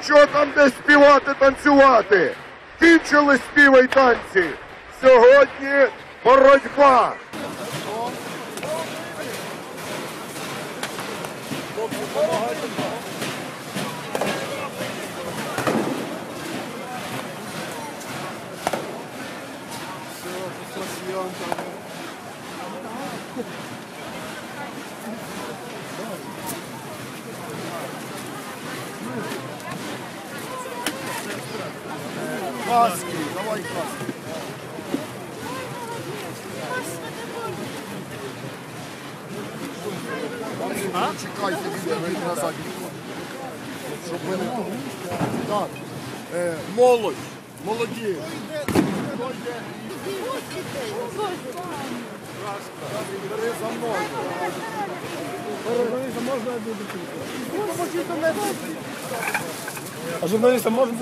нічого там де співати, танцювати. Кінчили співи й танці. Сьогодні боротьба. Краски, давай краски. Чекайте, відео, ви назад. Щоб ви не Так. Е, молодь, молоді. Бери за мною. А журналістам можна?